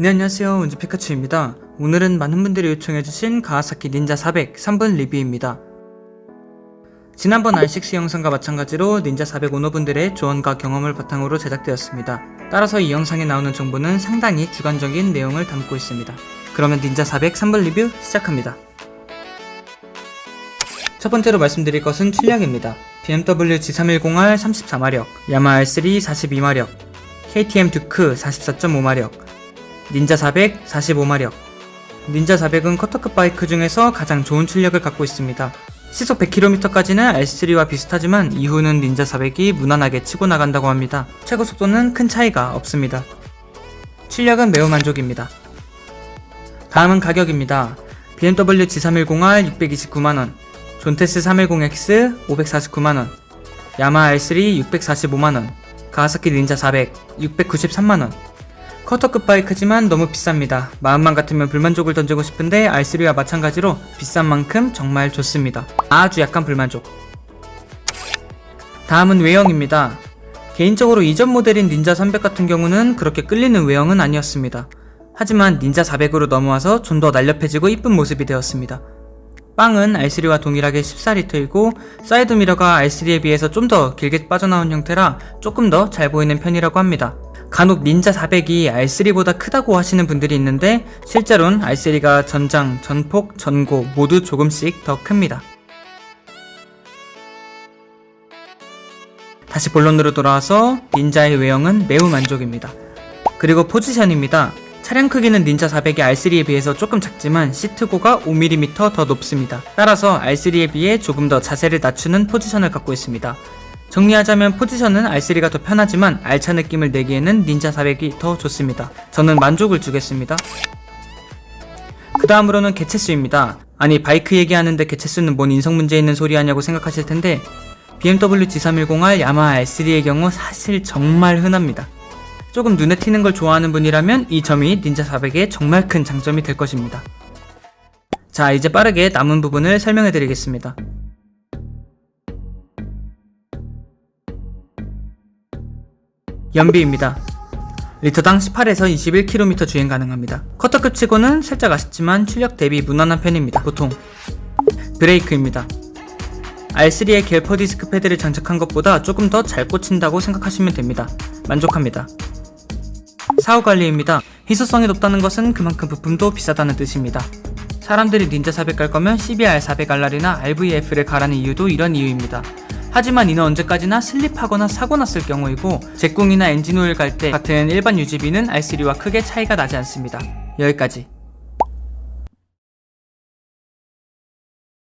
네 안녕하세요. 운주 피카츄입니다. 오늘은 많은 분들이 요청해주신 가와사키 닌자 400 3분 리뷰입니다. 지난번 R6 영상과 마찬가지로 닌자 400 오너분들의 조언과 경험을 바탕으로 제작되었습니다. 따라서 이 영상에 나오는 정보는 상당히 주관적인 내용을 담고 있습니다. 그러면 닌자 400 3분 리뷰 시작합니다. 첫 번째로 말씀드릴 것은 출력입니다. BMW G310R 34마력, 야마 R3 42마력, KTM 듀크 44.5마력, 닌자 400 45마력. 닌자 400은 커터급 바이크 중에서 가장 좋은 출력을 갖고 있습니다. 시속 100km까지는 R3와 비슷하지만 이후는 닌자 400이 무난하게 치고 나간다고 합니다. 최고 속도는 큰 차이가 없습니다. 출력은 매우 만족입니다. 다음은 가격입니다. BMW G310R 629만원, 존테스 310X 549만원, 야마 R3 645만원, 가와사키 닌자 400 693만원. 커터급 바이크지만 너무 비쌉니다. 마음만 같으면 불만족을 던지고 싶은데 R3와 마찬가지로 비싼 만큼 정말 좋습니다. 아주 약간 불만족. 다음은 외형입니다. 개인적으로 이전 모델인 닌자 300 같은 경우는 그렇게 끌리는 외형은 아니었습니다. 하지만 닌자 400으로 넘어와서 좀 더 날렵해지고 이쁜 모습이 되었습니다. 빵은 R3와 동일하게 14리터이고 사이드 미러가 R3에 비해서 좀 더 길게 빠져나온 형태라 조금 더 잘 보이는 편이라고 합니다. 간혹 닌자 400이 R3보다 크다고 하시는 분들이 있는데 실제로는 R3가 전장, 전폭, 전고 모두 조금씩 더 큽니다. 다시 본론으로 돌아와서 닌자의 외형은 매우 만족입니다. 그리고 포지션입니다. 차량 크기는 닌자 400이 R3에 비해서 조금 작지만 시트고가 5mm 더 높습니다. 따라서 R3에 비해 조금 더 자세를 낮추는 포지션을 갖고 있습니다. 정리하자면 포지션은 R3가 더 편하지만 알차 느낌을 내기에는 닌자 400이 더 좋습니다. 저는 만족을 주겠습니다. 그 다음으로는 개체수입니다. 아니 바이크 얘기하는데 개체수는 뭔 인성 문제 있는 소리 하냐고 생각하실 텐데 BMW G310R 야마하 R3의 경우 사실 정말 흔합니다. 조금 눈에 튀는 걸 좋아하는 분이라면 이 점이 닌자 400의 정말 큰 장점이 될 것입니다. 자, 이제 빠르게 남은 부분을 설명해 드리겠습니다. 연비입니다. 리터당 18에서 21km 주행 가능합니다. 커터급 치고는 살짝 아쉽지만 출력 대비 무난한 편입니다. 보통 브레이크입니다. R3의 갤퍼 디스크 패드를 장착한 것보다 조금 더 잘 꽂힌다고 생각하시면 됩니다. 만족합니다. 사후 관리입니다. 희소성이 높다는 것은 그만큼 부품도 비싸다는 뜻입니다. 사람들이 닌자 400 갈 거면 CBR 400RR이나 RVF를 가라는 이유도 이런 이유입니다. 하지만 이는 언제까지나 슬립하거나 사고 났을 경우이고 제꿍이나 엔진오일 갈 때 같은 일반 유지비는 R3와 크게 차이가 나지 않습니다. 여기까지.